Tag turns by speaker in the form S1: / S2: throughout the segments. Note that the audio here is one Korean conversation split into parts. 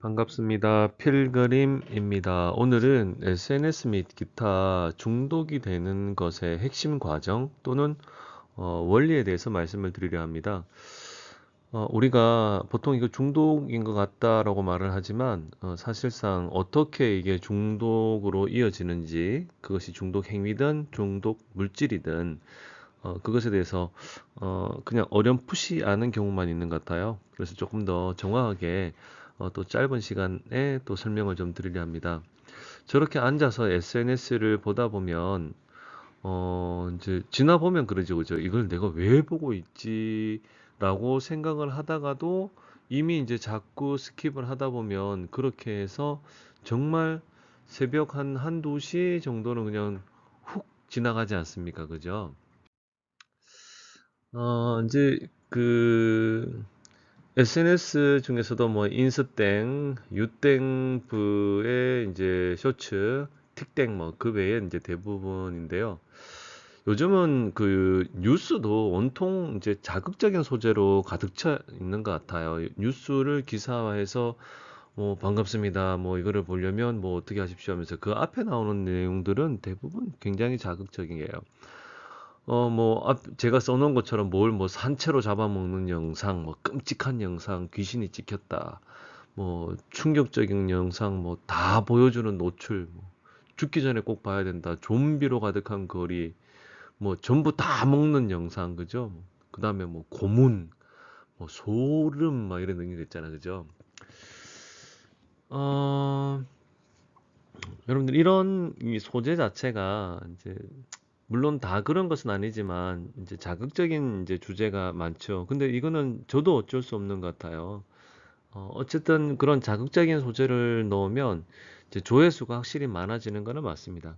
S1: 반갑습니다. 필그림입니다. 오늘은 SNS 및 기타 중독이 되는 것의 핵심 과정 또는 어, 원리에 대해서 말씀을 드리려 합니다. 어, 우리가 보통 이거 중독인 것 같다라고 말을 하지만 어, 사실상 어떻게 이게 중독으로 이어지는지 그것이 중독 행위든 중독 물질이든 어, 그것에 대해서 어, 그냥 어렴풋이 아는 경우만 있는 것 같아요. 그래서 조금 더 정확하게 어, 또 짧은 시간에 또 설명을 좀 드리려 합니다. 저렇게 앉아서 SNS를 보다 보면 어, 이제 지나 보면 그러죠, 그죠? 이걸 내가 왜 보고 있지라고 생각을 하다가도 이미 이제 자꾸 스킵을 하다 보면 그렇게 해서 정말 새벽 한 한두 시 정도는 그냥 훅 지나가지 않습니까? 그죠? 어, 이제 그 SNS 중에서도 뭐 인스땡, 유땡부의 이제 쇼츠, 틱땡 뭐그 외에 이제 대부분인데요. 요즘은 그 뉴스도 온통 이제 자극적인 소재로 가득 차 있는 것 같아요. 뉴스를 기사화해서 뭐 반갑습니다. 뭐 이거를 보려면 뭐 어떻게 하십시오 하면서 그 앞에 나오는 내용들은 대부분 굉장히 자극적이에요. 어, 뭐, 앞, 제가 써놓은 것처럼 뭘 뭐 산채로 잡아먹는 영상, 뭐 끔찍한 영상, 귀신이 찍혔다. 뭐 충격적인 영상, 뭐 다 보여주는 노출, 뭐 죽기 전에 꼭 봐야 된다. 좀비로 가득한 거리, 뭐 전부 다 먹는 영상, 그죠? 그 다음에 뭐 고문, 뭐 소름, 막 이런 능력 있잖아, 그죠? 어, 여러분들 이런 이 소재 자체가 이제 물론 다 그런 것은 아니지만 이제 자극적인 이제 주제가 많죠. 근데 이거는 저도 어쩔 수 없는 것 같아요. 어, 어쨌든 그런 자극적인 소재를 넣으면 이제 조회수가 확실히 많아지는 거는 맞습니다.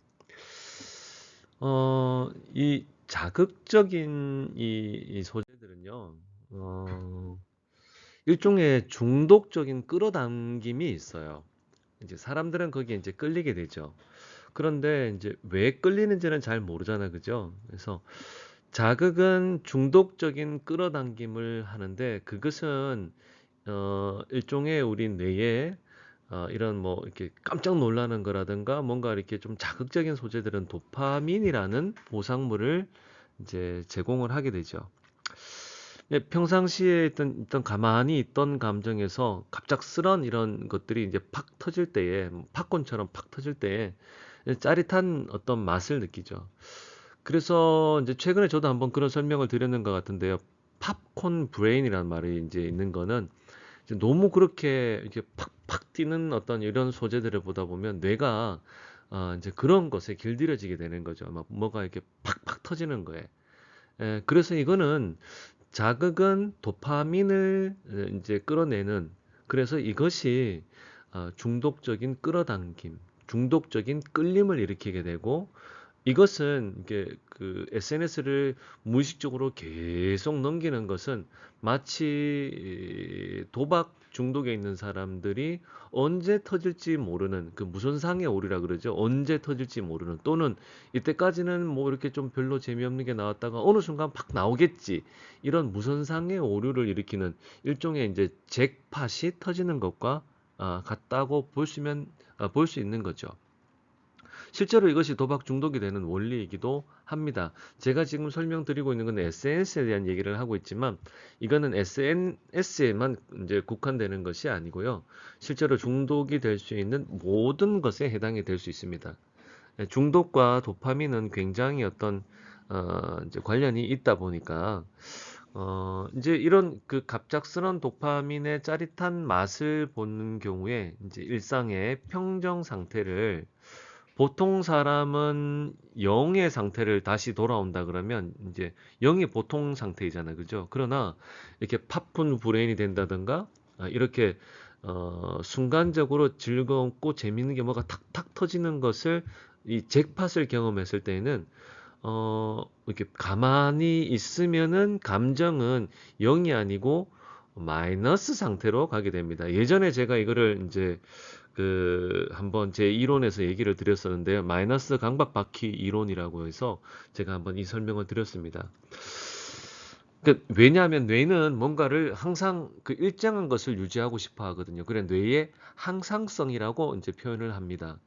S1: 어, 이 자극적인 이, 이 소재들은요, 어, 일종의 중독적인 끌어당김이 있어요. 이제 사람들은 거기에 이제 끌리게 되죠. 그런데 이제 왜 끌리는지는 잘 모르잖아, 그죠? 그래서 자극은 중독적인 끌어당김을 하는데 그것은 어 일종의 우리 뇌에 어 이런 뭐 이렇게 깜짝 놀라는 거라든가 뭔가 이렇게 좀 자극적인 소재들은 도파민이라는 보상물을 이제 제공을 하게 되죠. 네, 평상시에 있던, 있던 가만히 있던 감정에서 갑작스런 이런 것들이 이제 팍 터질 때에 뭐 팝콘처럼 팍 터질 때에 짜릿한 어떤 맛을 느끼죠. 그래서 이제 최근에 저도 한번 그런 설명을 드렸는 것 같은데요. 팝콘 브레인이라는 말이 이제 있는 거는 이제 너무 그렇게 이렇게 팍팍 뛰는 어떤 이런 소재들을 보다 보면 뇌가 어 이제 그런 것에 길들여지게 되는 거죠. 막 뭐가 이렇게 팍팍 터지는 거에. 에, 그래서 이거는 자극은 도파민을 이제 끌어내는 그래서 이것이 어, 중독적인 끌어당김 중독적인 끌림을 일으키게 되고 이것은 이게 그 SNS를 무의식적으로 계속 넘기는 것은 마치 도박 중독에 있는 사람들이 언제 터질지 모르는 그 무선상의 오류라 그러죠. 언제 터질지 모르는 또는 이때까지는 뭐 이렇게 좀 별로 재미없는 게 나왔다가 어느 순간 팍 나오겠지. 이런 무선상의 오류를 일으키는 일종의 이제 잭팟이 터지는 것과 아, 같다고 보시면 아, 볼수 있는 거죠. 실제로 이것이 도박 중독이 되는 원리이기도 합니다. 제가 지금 설명드리고 있는 건 SNS에 대한 얘기를 하고 있지만 이거는 SNS에만 이제 국한되는 것이 아니고요. 실제로 중독이 될 수 있는 모든 것에 해당이 될 수 있습니다. 예, 중독과 도파민은 굉장히 어떤 어, 관련이 있다 보니까 어, 이제 이런 그 갑작스런 도파민의 짜릿한 맛을 보는 경우에 이제 일상의 평정 상태를 보통 사람은 0 의 상태를 다시 돌아온다 그러면 이제 0 이 보통 상태이잖아요. 그죠? 그러나 이렇게 팝콘 브레인이 된다든가 아, 이렇게 어, 순간적으로 즐겁고 재밌는 게 뭐가 탁탁 터지는 것을 이 잭팟을 경험했을 때는 어, 이렇게 가만히 있으면은 감정은 0이 아니고 마이너스 상태로 가게 됩니다. 예전에 제가 이거를 이제 그 한번 제 이론에서 얘기를 드렸었는데요. 마이너스 강박 바퀴 이론이라고 해서 제가 한번 이 설명을 드렸습니다. 그 왜냐하면 뇌는 뭔가를 항상 그 일정한 것을 유지하고 싶어 하거든요. 그래 뇌의 항상성이라고 이제 표현을 합니다.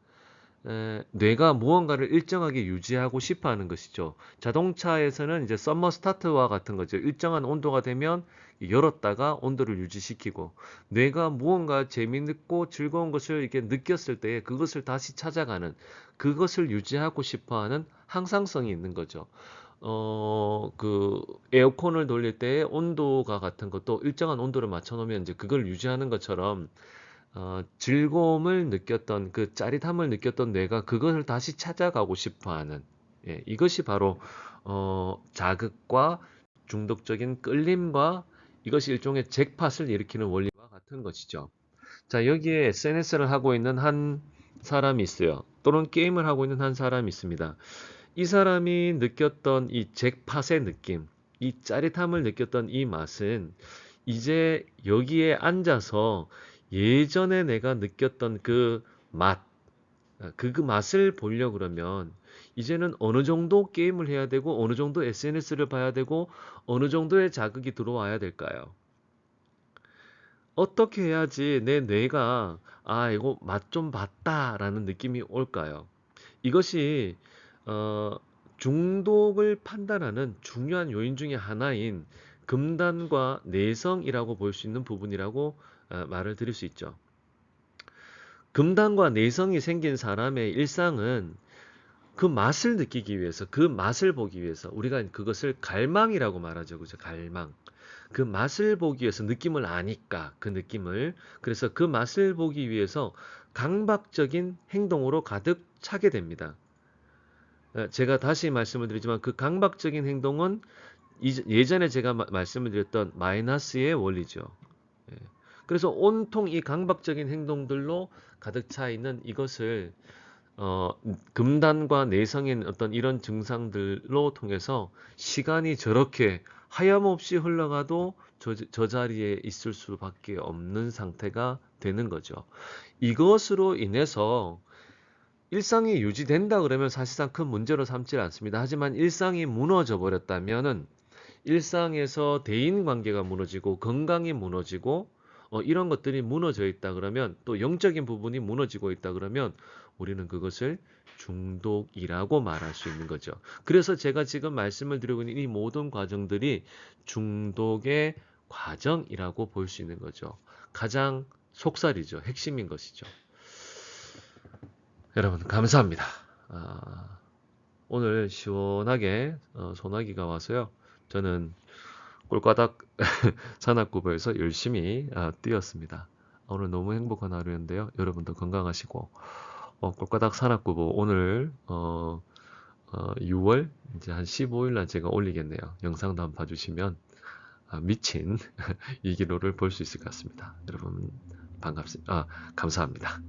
S1: 에, 뇌가 무언가를 일정하게 유지하고 싶어 하는 것이죠. 자동차에서는 이제 썸머 스타트와 같은 거죠. 일정한 온도가 되면 열었다가 온도를 유지시키고 뇌가 무언가 재미있고 즐거운 것을 이렇게 느꼈을 때 그것을 다시 찾아가는 그것을 유지하고 싶어 하는 항상성이 있는 거죠. 어, 그 에어컨을 돌릴 때 온도가 같은 것도 일정한 온도를 맞춰 놓으면 이제 그걸 유지하는 것처럼 어, 즐거움을 느꼈던 그 짜릿함을 느꼈던 뇌가 그것을 다시 찾아가고 싶어 하는 예, 이것이 바로 어, 자극과 중독적인 끌림과 이것이 일종의 잭팟을 일으키는 원리와 같은 것이죠. 자, 여기에 SNS를 하고 있는 한 사람이 있어요. 또는 게임을 하고 있는 한 사람이 있습니다. 이 사람이 느꼈던 이 잭팟의 느낌, 이 짜릿함을 느꼈던 이 맛은 이제 여기에 앉아서 예전에 내가 느꼈던 그 맛, 그, 그 맛을 보려 그러면 이제는 어느 정도 게임을 해야 되고 어느 정도 SNS를 봐야 되고 어느 정도의 자극이 들어와야 될까요? 어떻게 해야지 내 뇌가 아 이거 맛 좀 봤다라는 느낌이 올까요? 이것이 어, 중독을 판단하는 중요한 요인 중의 하나인 금단과 내성이라고 볼 수 있는 부분이라고 어, 말을 드릴 수 있죠. 금단과 내성이 생긴 사람의 일상은 그 맛을 느끼기 위해서, 그 맛을 보기 위해서 우리가 그것을 갈망이라고 말하죠. 그죠? 갈망. 그 맛을 보기 위해서 느낌을 아니까 그 느낌을 그래서 그 맛을 보기 위해서 강박적인 행동으로 가득 차게 됩니다. 어, 제가 다시 말씀을 드리지만 그 강박적인 행동은 예전에 제가 말씀을 드렸던 마이너스의 원리죠. 예. 그래서 온통 이 강박적인 행동들로 가득 차 있는 이것을 어, 금단과 내성인 어떤 이런 증상들로 통해서 시간이 저렇게 하염없이 흘러가도 저, 저 자리에 있을 수밖에 없는 상태가 되는 거죠. 이것으로 인해서 일상이 유지된다 그러면 사실상 큰 문제로 삼지 않습니다. 하지만 일상이 무너져 버렸다면은 일상에서 대인 관계가 무너지고 건강이 무너지고 어, 이런 것들이 무너져 있다 그러면 또 영적인 부분이 무너지고 있다 그러면 우리는 그것을 중독이라고 말할 수 있는 거죠. 그래서 제가 지금 말씀을 드리고 있는 이 모든 과정들이 중독의 과정이라고 볼 수 있는 거죠. 가장 속살이죠. 핵심인 것이죠. 여러분 감사합니다. 아, 오늘 시원하게 어, 소나기가 와서요. 저는 꼴까닥 산악구보에서 열심히 아, 뛰었습니다. 오늘 너무 행복한 하루였는데요. 여러분도 건강하시고 어, 꼴까닥 산악구보 오늘 어, 어, 6월 이제 한 15일 날 제가 올리겠네요. 영상도 한번 봐주시면 아, 미친 이 기로를 볼 수 있을 것 같습니다. 여러분 반갑습니다. 아, 감사합니다.